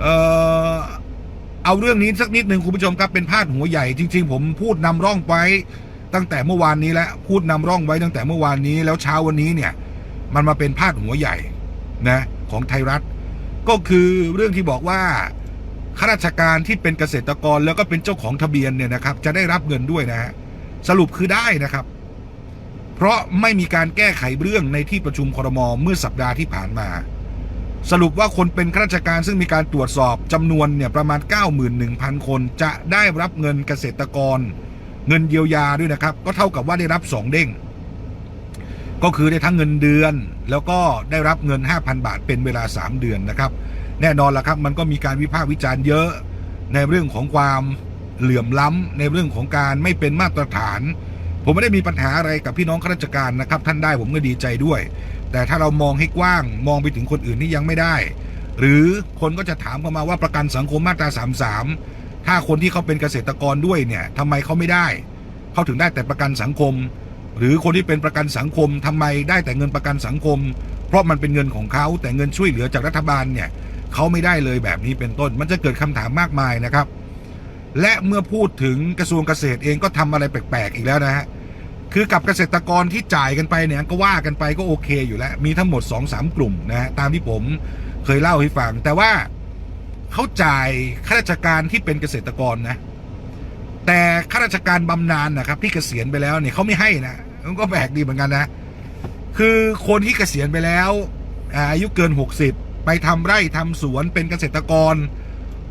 เอ่อเอาเรื่องนี้สักนิดหนึ่งคุณผู้ชมครับเป็นพาดหัวใหญ่จริง ๆ ผมพูดนำร่องไว้ตั้งแต่เมื่อวานนี้แล้วพูดนำร่องไว้ตั้งแต่เมื่อวานนี้แล้วเช้าวันนี้เนี่ย มันมาเป็นพาดหัวใหญ่นะของไทยรัฐ ก็คือเรื่องที่บอกว่าข้าราชการที่เป็นเกษตรกรแล้วก็เป็นเจ้าของทะเบียนเนี่ยนะครับ จะได้รับเงินด้วยนะฮะสรุปคือได้นะครับ เพราะไม่มีการแก้ไขเรื่องในที่ประชุมครมเมื่อสัปดาห์ที่ผ่านมา สรุปว่าคนเป็นข้าราชการซึ่งมีการตรวจสอบจำนวนเนี่ยประมาณ 91,000 คน จะได้รับเงินเกษตรกร เงินเยียวยาด้วยนะครับ ก็เท่ากับว่าได้รับ 2 เด้ง ก็คือได้ทั้งเงินเดือน แล้วก็ได้รับเงิน 5,000 บาทเป็นเวลา 3 เดือนนะครับ แน่นอนละครับ มันก็มีการวิพากษ์วิจารณ์เยอะในเรื่องของความเหลื่อมล้ำในเรื่องของการไม่เป็นมาตรฐาน ผมไม่ได้มีปัญหาอะไรกับพี่น้องข้าราชการนะครับ ท่านได้ผมก็ดีใจด้วย แต่ถ้าเรามองให้กว้างมองไปถึงคนอื่นที่ยังไม่ได้ หรือคนก็จะถามเข้ามาว่าประกันสังคมมาตรา 33 ถ้าคนที่เขาเป็นเกษตรกรด้วยเนี่ยทำไมเขาไม่ได้เขาถึงได้แต่ประกันสังคม หรือคนที่เป็นประกันสังคมทำไมได้แต่เงินประกันสังคม เพราะมันเป็นเงินของเขาแต่เงินช่วยเหลือจากรัฐบาลเนี่ยเขาไม่ได้เลยแบบนี้เป็นต้น มันจะเกิดคำถามมากมายนะครับ และเมื่อพูดถึงกระทรวงเกษตรเองก็ทำอะไรแปลกๆอีกแล้วนะฮะ คือกับเกษตรกรที่จ่ายกันไปเนี่ยก็ว่ากันไปก็โอเคอยู่แล้ว มีทั้งหมด2อสามกลุ่มนะฮะตามที่ผมเคยเล่าให้ฟัง แต่ว่าเขาจ่ายข้าราชการที่เป็นเกษตรกรนะ แต่ข้าราชการบำนาญนะครับ ที่เกษียณไปแล้วเนี่ยเขาไม่ให้นะมันก็แปลกดีเหมือนกันนะ คือคนที่เกษียณไปแล้วอาอายุเกิน 60 ไปทำไร่ทำสวนเป็นเกษตรกร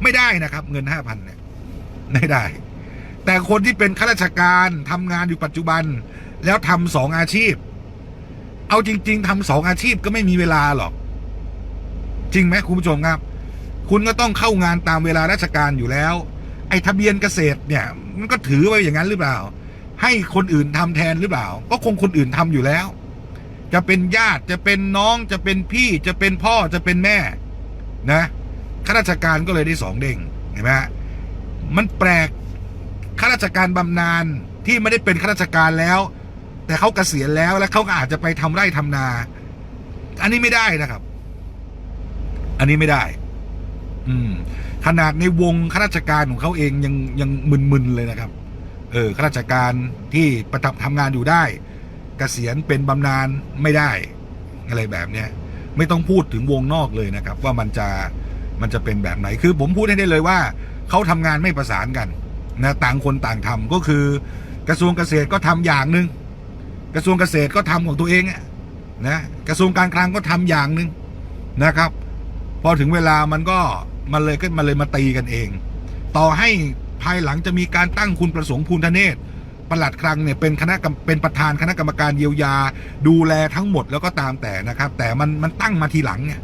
ไม่ได้นะครับ เงิน 5,000เนี่ยไม่ได้ แต่คนที่เป็นข้าราชการทำงานอยู่ปัจจุบัน แล้วทำสองอาชีพ เอาจริง ๆทำสองอาชีพก็ไม่มีเวลาหรอก จริงไหมคุณผู้ชมครับ คุณก็ต้องเข้างานตามเวลาราชการอยู่แล้ว ไอ้ทะเบียนเกษตรเนี่ย มันก็ถือไว้อย่างนั้นหรือเปล่า ให้คนอื่นทำแทนหรือเปล่า ก็คงคนอื่นทำอยู่แล้ว จะเป็นญาติจะเป็นน้องจะเป็นพี่จะเป็นพ่อจะเป็นแม่ นะข้าราชการก็เลยได้สองเด้งเห็นไหมมันแปลก ข้าราชการบำนาญที่ไม่ได้เป็นข้าราชการแล้ว แต่เขาเกษียณแล้วแล้วเขาก็อาจจะไปทำไร่ทำนา อันนี้ไม่ได้นะครับ อันนี้ไม่ได้ อืม ขนาดในวงข้าราชการของเขาเองยังยังมึนๆเลยนะครับ เออข้าราชการที่ประทับทำงานอยู่ได้ เกษียณเป็นบำนาญไม่ได้ อะไรแบบเนี้ยไม่ต้องพูดถึงวงนอกเลยนะครับ ว่ามันจะมันจะเป็นแบบไหนคือผมพูดให้ได้เลยว่าเขาทำงานไม่ประสานกัน นะต่างคนต่างทำก็คือกระทรวงเกษตรก็ทำอย่างหนึ่งกระทรวงเกษตรก็ทำของตัวเองนะกระทรวงการคลังก็ทำอย่างหนึ่งนะครับ พอถึงเวลามันก็มันเลยก็มันเลยมาตีกันเอง ต่อให้ภายหลังจะมีการตั้งคุณประสงค์ภูลธเนศปลัดคลังเนี่ยเป็นคณะกรรมเป็นประธานคณะกรรมการเยียวยา ดูแลทั้งหมดแล้วก็ตามแต่นะครับ แต่มันมันตั้งมาทีหลังเนี่ย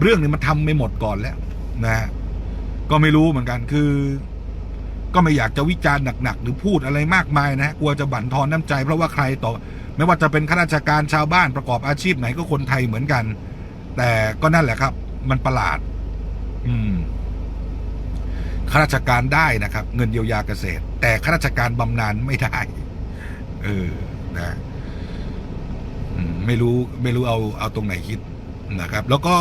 เรื่องนี้มันทำไม่หมดก่อนแล้วนะฮะก็ไม่รู้เหมือนกันคือ ก็ไม่อยากจะวิจารณ์หนักๆหรือพูดอะไรมากมายนะกลัวจะบั่นทอนน้ำใจ เพราะว่าใครต่อ ไม่ว่าจะเป็นข้าราชการชาวบ้านประกอบอาชีพไหนก็คนไทยเหมือนกัน แต่ก็นั่นแหละครับ มันประหลาด อืมข้าราชการได้นะครับ เงินเยียวยาเกษตร แต่ข้าราชการบำนาญไม่ได้ เออนะไม่รู้ไม่รู้เอาเอาตรงไหนคิดนะครับ แล้วก็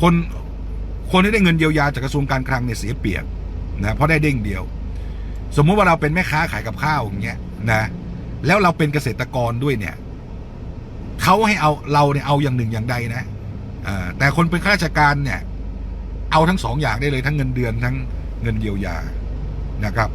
คนคนที่ได้เงินเยียวยาจากกระทรวงการคลังเนี่ยเสียเปรียบ นะเพราะได้เด้งเดียว สมมุติว่าเราเป็นแม่ค้าขายกับข้าวอย่างเงี้ยนะแล้วเราเป็นเกษตรกรด้วยเนี่ยเขาให้เอาเราเนี่ยเอาอย่างหนึ่งอย่างใดนะแต่คนเป็นข้าราชการเนี่ย เอาทั้งสองอย่างได้เลยทั้งเงินเดือนทั้งเงินเยียวยานะครับ